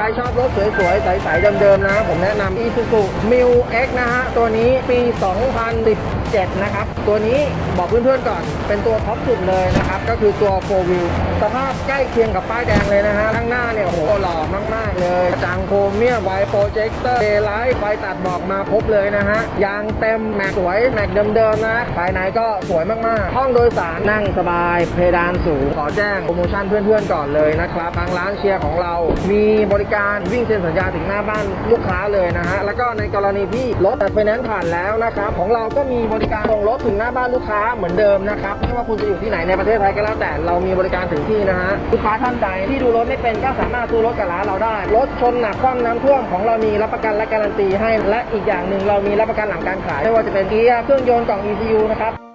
ใครชอบรถสวยๆ ใส ๆ เดิม ๆ นะ ผมแนะนำ Isuzu Mil X นะฮะ ตัวนี้ปี 2017 นะครับ ตัวนี้บอกเพื่อน ๆ ก่อน เป็นตัวท็อปสุดเลยนะครับ ก็คือตัว 4 wheel สภาพใกล้เคียงกับป้ายแดงเลยนะฮะ ข้างหน้าเนี่ย โอ้โห หล่อมาก ๆ เลยจางโครเมียมไวโปรเจคเตอร์เดย์ไลท์ไฟตัดบอกมาครบเลยนะฮะ ยางเต็ม แม็กสวย แม็กเดิม ๆ นะ ภายในก็สวยมาก ๆ ห้องโดยสารนั่งสบาย เพดานสูง ขอแจ้งโปรโมชั่นเพื่อน ๆ ก่อนเลยนะครับ ทางร้านเชียร์ของเรา มีบริการวิ่งเซ็นสัญญาถึงหน้าบ้านลูกค้าเลยนะฮะแล้วก็ในกรณีที่รถตัดไฟแนนซ์ผ่านแล้วนะครับของเราก็มีบริการส่งรถถึงหน้าบ้านลูกค้าเหมือนเดิมนะครับไม่ว่าคุณจะอยู่ที่ไหนในประเทศไทยก็แล้วแต่เรามีบริการถึงที่นะฮะลูกค้าท่านใดที่ดูรถไม่เป็นก็สามารถซื้อรถกับร้านเราได้รถชนหนักคว่ำน้ำท่วมของเรามีรับประกันและการันตีให้และอีกอย่างหนึ่งเรามีรับประกันหลังการขายไม่ว่าจะเป็นเกียร์เครื่องยนต์กล่อง ECU นะครับ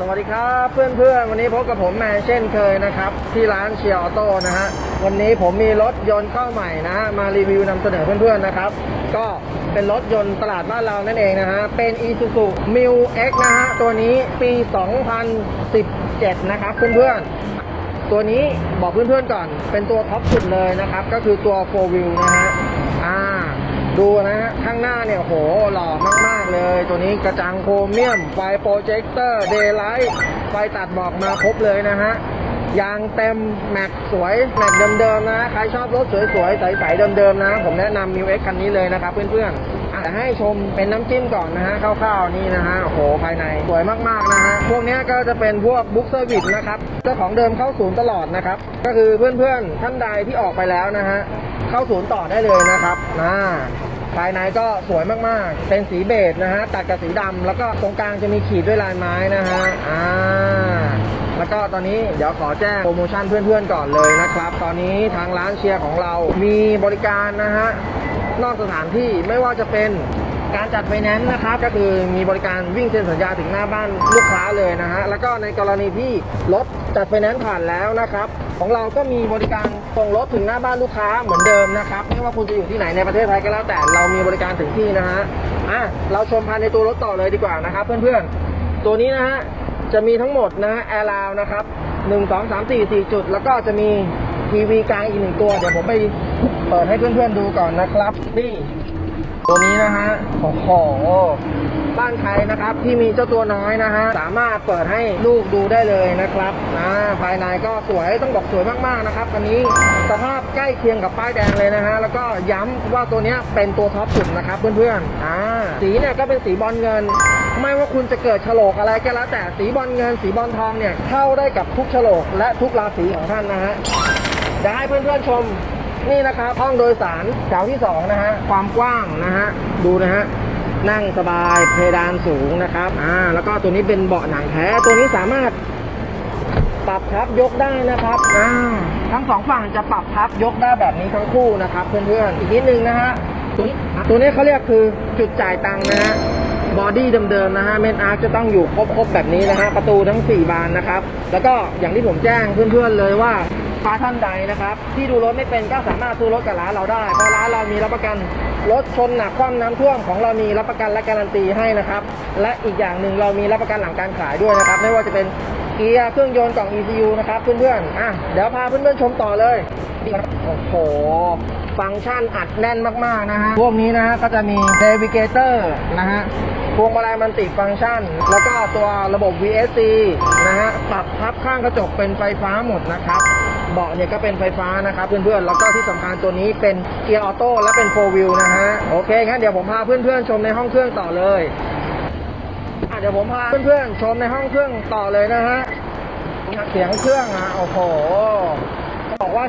สวัสดีครับเพื่อนๆ วันนี้พบกับผมแมนเช่นเคยนะครับ ที่ร้านเชียร์ออโต้นะฮะวันนี้ผมมีรถยนต์เข้าใหม่นะฮะมารีวิวนำเสนอเพื่อนๆนะครับ ก็เป็นรถยนต์ตลาดบ้านเรานั่นเองนะฮะเป็น Isuzu Mil X นะฮะตัวนี้ปี 2017 นะครับเพื่อนๆ ตัวนี้บอกเพื่อนๆก่อน เป็นตัวท็อปสุดเลยนะครับ ก็คือตัว 4 wheel นะฮะ ดูนะฮะข้างหน้าเนี่ยโหหล่อมาก ๆ เลย ตัวนี้กระจังโครเมียม ไฟโปรเจคเตอร์เดย์ไลท์ไฟตัดบอกมาครบเลยนะฮะยางเต็ม แม็กสวย แม็กเดิมๆนะ ใครชอบรถสวยๆ ใสๆเดิมๆนะ ผมแนะนำ New X คันนี้เลยนะครับเพื่อนๆอะแต่ให้ชมเป็นน้ำจิ้มก่อนนะฮะคร่าวๆนี่นะฮะ โอ้โห ภายในสวยมากๆนะฮะ พวกนี้ก็จะเป็นพวกบุ๊กเซอร์วิสนะครับ เจ้าของเดิมเข้าศูนย์ตลอดนะครับ ก็คือเพื่อนๆ ท่านใดที่ออกไปแล้วนะฮะเข้าศูนย์ต่อได้เลยนะครับนะภายในก็สวยมากๆ เป็นสีเบจนะฮะ ตัดกับสีดำ แล้วก็ตรงกลางจะมีขีดด้วยลายไม้นะฮะ อ่า แล้วก็ตอนนี้เดี๋ยวขอแจ้งโปรโมชั่นเพื่อนๆก่อนเลยนะครับ ตอนนี้ทางร้านเชียร์ของเรามีบริการนะฮะ นอกสถานที่ไม่ว่าจะเป็น การจัดไฟแนนซ์นะครับก็คือมีบริการวิ่งเซ็นสัญญาถึงหน้าบ้านลูกค้าเลยนะฮะแล้วก็ในกรณีที่รถจัดไฟแนนซ์ผ่านแล้วนะครับ ของเราก็มีบริการส่งรถถึงหน้าบ้านลูกค้าเหมือนเดิมนะครับไม่ว่าคุณจะอยู่ที่ไหนในประเทศไทยก็แล้วแต่เรามีบริการถึงที่นะฮะอะเราชมภายในตัวรถต่อเลยดีกว่านะครับเพื่อนๆ ตัวนี้นะฮะจะมีทั้งหมดนะฮะแอร์ราวนะครับ1 2 3 4 4จุด แล้วก็จะมีทีวีกลางอีกหนึ่งตัว เดี๋ยวผมไปเปิดให้เพื่อนๆดูก่อนนะครับ นี่ ตัวนี้นะฮะโอ้โหบ้านใครนะครับที่มีเจ้าตัวน้อยนะฮะสามารถเปิดให้ลูกดูได้เลยนะครับอ่าภายในก็สวยต้องบอกสวยมากๆนะครับอันนี้สภาพใกล้เคียงกับป้ายแดงเลยนะฮะแล้วก็ย้ำว่าตัวเนี้ยเป็นตัวท็อปสุดนะครับเพื่อนๆอ่าสีเนี่ยก็เป็นสีบอลเงิน ไม่ว่าคุณจะเกิดโฉลกอะไรก็แล้วแต่สีบอลเงิน สีบอลทองเนี่ยเข้าได้กับทุกโฉลกและทุกราศีของท่านนะฮะเดี๋ยวให้เพื่อนๆชม นี่นะครับห้องโดยสารแถวที่สองนะฮะความกว้างนะฮะดูนะฮะนั่งสบายเพดานสูงนะครับอ่าแล้วก็ตัวนี้เป็นเบาะหนังแท้ตัวนี้สามารถปรับพับยกได้นะครับอ่าทั้งสองฝั่งจะปรับพับยกได้แบบนี้ทั้งคู่นะครับเพื่อนๆอีกนิดนึงนะฮะตัวนี้ตัวนี้เขาเรียกคือจุดจ่ายตังค์นะฮะบอดี้เดิมๆนะฮะเมนอาร์จะต้องอยู่ครบๆแบบนี้นะฮะประตูทั้ง 4 บานนะครับ แล้วก็อย่างที่ผมแจ้งเพื่อนๆเลยว่า ค้าท่านใดนะครับ ที่ดูรถไม่เป็นก็สามารถซื้อรถกับร้านเราได้ เพราะร้านเรามีรับประกันรถชนหนักคว่ำน้ำท่วมของเรามีรับประกันและการันตีให้นะครับ และอีกอย่างหนึ่งเรามีรับประกันหลังการขายด้วยนะครับ ไม่ว่าจะเป็นเกียร์เครื่องยนต์กล่อง ECU นะครับเพื่อนๆอะเดี๋ยวพาเพื่อนๆชมต่อเลยโอ้โห ฟังก์ชันอัดแน่นมากๆนะฮะพวกนี้นะฮะก็จะมีเ a วิเกเตอร์นะฮะพวงมาลัยมันติฟังก์ชัน แล้วก็ตัวระบบ VSC นะฮะปรับพับข้างกระจกเป็นไฟฟ้าหมดนะครับ เบาะเนี่ยก็เป็นไฟฟ้านะครับเพื่อนๆ แล้วก็ที่สำคัญตัวนี้เป็นเกียร์ออโต้และเป็นโฟวิวนะฮะ โอเคงั้นเดี๋ยวผมพาเพื่อนๆ ชมในห้องเครื่องต่อเลยเดี๋ยวผมพาเพื่อนๆ ชมในห้องเครื่องต่อเลยนะฮะเสียงเครื่องอะโอ้โห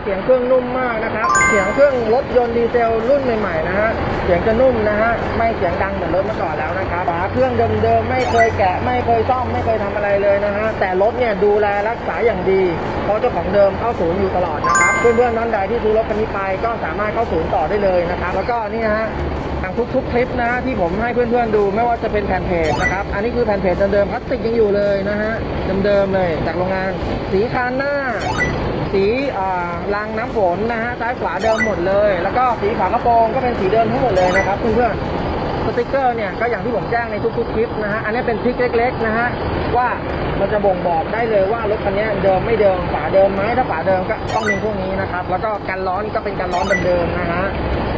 เสียงเครื่องนุ่มมากนะครับ เสียงเครื่องรถยนต์ดีเซลรุ่นใหม่ๆนะฮะ เสียงจะนุ่มนะฮะ ไม่เสียงดังเหมือนรถเมื่อก่อนแล้วนะครับฝาเครื่องเดิมๆไม่เคยแกะ ไม่เคยซ่อม ไม่เคยทำอะไรเลยนะฮะ แต่รถเนี่ยดูแลรักษาอย่างดี เพราะเจ้าของเดิมเข้าศูนย์อยู่ตลอดนะครับ เพื่อนๆท่านใดที่ซื้อรถคันนี้ไปก็สามารถเข้าศูนย์ต่อได้เลยนะครับ แล้วก็นี่ฮะางทุกๆคลิปนะที่ผมให้เพื่อนๆดูไม่ว่าจะเป็นแผ่นเพจนะครับ อันนี้คือแผ่นเพจเดิมๆพลาสติกยังอยู่เลยนะฮะเดิมๆเลยจากโรงงานสีคานหน้า สีอ่ารางน้ำฝนนะฮะซ้ายขวาเดิมหมดเลย แล้วก็สีฝากระโปรงก็เป็นสีเดิมทั้งหมดเลยนะครับเพื่อนๆสติกเกอร์เนี่ยก็อย่างที่ผมแจ้งในทุกๆคลิปนะฮะอันนี้เป็นทริกเล็กๆนะฮะว่ามันจะบ่งบอกได้เลยว่ารถคันนี้เดิมไม่เดิมฝาเดิมไหมถ้าฝาเดิมก็ต้องมีพวกนี้นะครับแล้วก็กันร้อนก็เป็นกันร้อนเดิมๆนะฮะ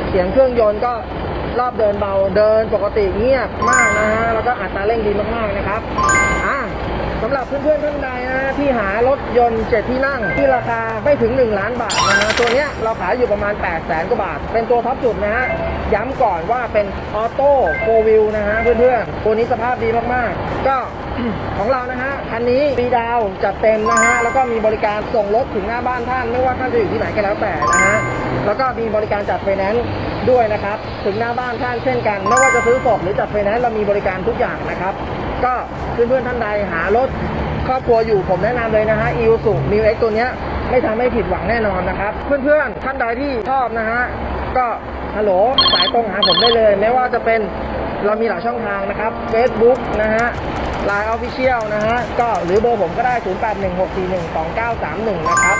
เสียงเครื่องยนต์ก็ รอบเดินเบาเดินปกติเงียบมากนะฮะแล้วก็อัตราเร่งดีมากๆนะครับอ่าสำหรับเพื่อนๆท่านใดนะที่หารถยนต์เจ็ดที่นั่ง ที่ราคาไม่ถึง 1 ล้านบาทนะฮะตัวเนี้ยเราขายอยู่ประมาณ 8 0 0แสนกว่าบาท เป็นตัวท็อปสุดนะฮะย้ำก่อนว่าเป็นออโต้โฟวิลนะฮะเพื่อนๆ ตัวนี้สภาพดีมากๆ ก็ ของเรานะฮะคันนี้ฟรีดาวจัดเต็มนะฮะแล้วก็มีบริการส่งรถถึงหน้าบ้านท่าน ไม่ว่าท่านจะอยู่ที่ไหนก็แล้วแต่นะฮะแล้วก็มีบริการจัดไฟแนนซ์ด้วยนะครับ ถึงหน้าบ้านท่านเช่นกันไม่ว่าจะซื้อสดหรือจัดไฟแนนซ์เรามีบริการทุกอย่างนะครับ ก็เพื่อนๆท่านใดหารถครอบครัวอยู่ผมแนะนำเลยนะฮะ i ี s u m i x ตัวเนี้ยไม่ทำให้ผิดหวังแน่นอนนะครับ เพื่อนๆท่านใดที่ชอบนะฮะก็ฮัลโหลสายตรงหาผมได้เลย ไม่ว่าจะเป็นเรามีหลายช่องทางนะครับ Facebook นะฮะ ไลน์ออฟฟิเชียลนะฮะ ก็หรือเบอร์ผมก็ได้ 0816412931 นะครับ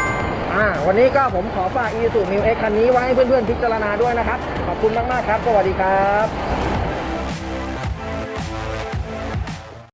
อ่า วันนี้ก็ผมขอฝาก i ี s u m i x คันนี้ไว้ให้เพื่อนๆพิจารณาด้วยนะครับ ขอบคุณมากๆครับ สวัสดีครับ